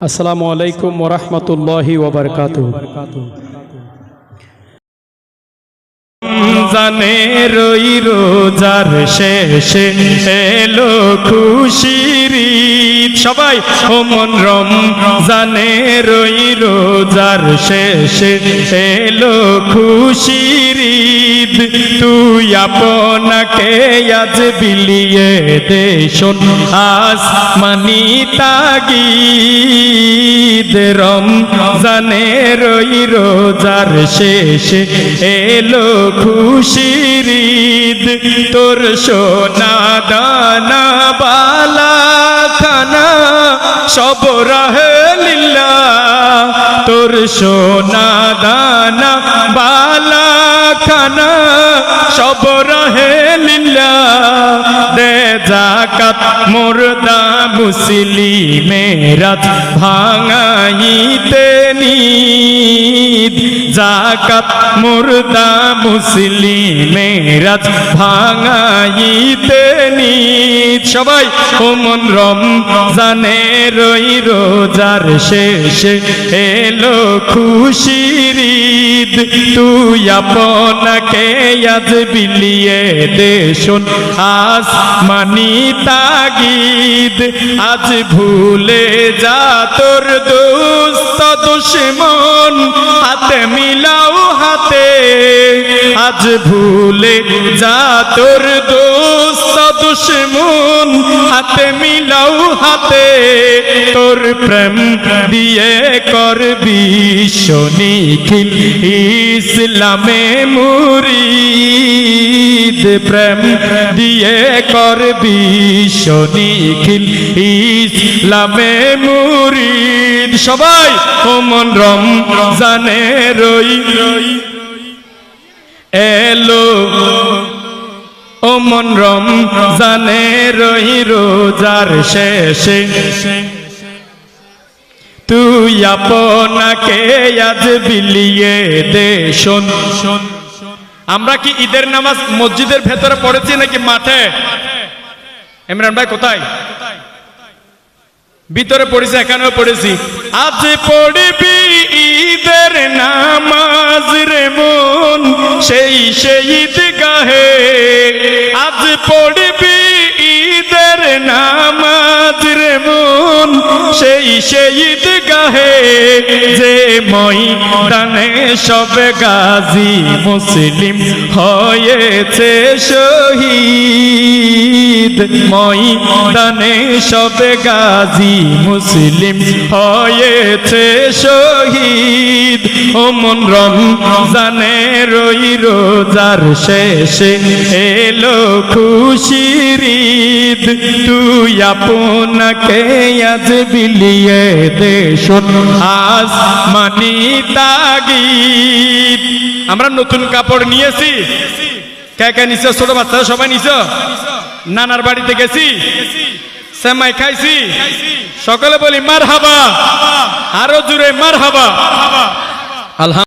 আসসালামু আলাইকুম ওরহমতুল্লাহি ওবরকাত জানে রই রোজার শেষে এলো খুশির। সবাই, ও মন রম জানে রই রোজার শেষে এলো খুশির ঈদ। তুই আপনাকে আজ বিলিয়ে দে আস মানি তাগিদ রম জানে রই রোজার শেষে এলো খুশির ঈদ তোর সোনা তোর সোনা দানা বালা খানা সব রহে লীলা। দে জাকাত মুর্দা মুসলিমেরা ভাঙাইতে জাকাত মুর্দা মুসলিমেরা ভাঙাইতে সবাই ওমন রম জানে রই রোজার শেষে এলো খুশির ঈদ। তুই আপনাকে আজ বিলিয়ে দে শোন আজ মানি তাগিদ। আজ ভুলে যা তোর দুস্ত দুশ্মন, হাতে আজ ভুলে যা তোর দোস্ত দুশ্মন, হাতে মিলাও হাতে। তোর প্রেম দিয়ে করবি শনিখিল ইসলামে মুরিদ। প্রেম দিয়ে করবি শনিখিল ইসলামে মুরিদ। সবাই ও মন রম জানে রই রই। এলো। ও মন রম জানে রই রোজার শেষে। তুই আপনাকে আজ বিলিয়ে দে শোন শোন। আমরা কি ঈদের নামাজ মসজিদের ভেতরে পড়েছি নাকি মাঠে? ইমরান ভাই, কোথায়? ভিতরে পড়েছি, এখানেও পড়েছি। আজ পড়বি ঈদের নামাজ। ঈদ গাহে আজ পড়বি ঈদের নামাজ রে মন। সেই সেই গাহে যে ময়দানে সব গাজী মুসলিম হয়েছে শহীদ ময়দানে সব গাজী মুসলিম হয়েছে শহীদ। ও মন রম জানে রই রোজার শেষে এলো খুশির তুই আপনাকে আজ বিলিয়ে দে আজ মানি তাগিদ আমরা নতুন কাপড় নিয়েছি। কে কে নিছ? ছোট বাচ্চারা সবাই নিছ? নানার বাড়িতে গেছি। সেমাই খাইছি। সকলে বলি মার হাবা আরও জুড়ে মার হাবা আলহাম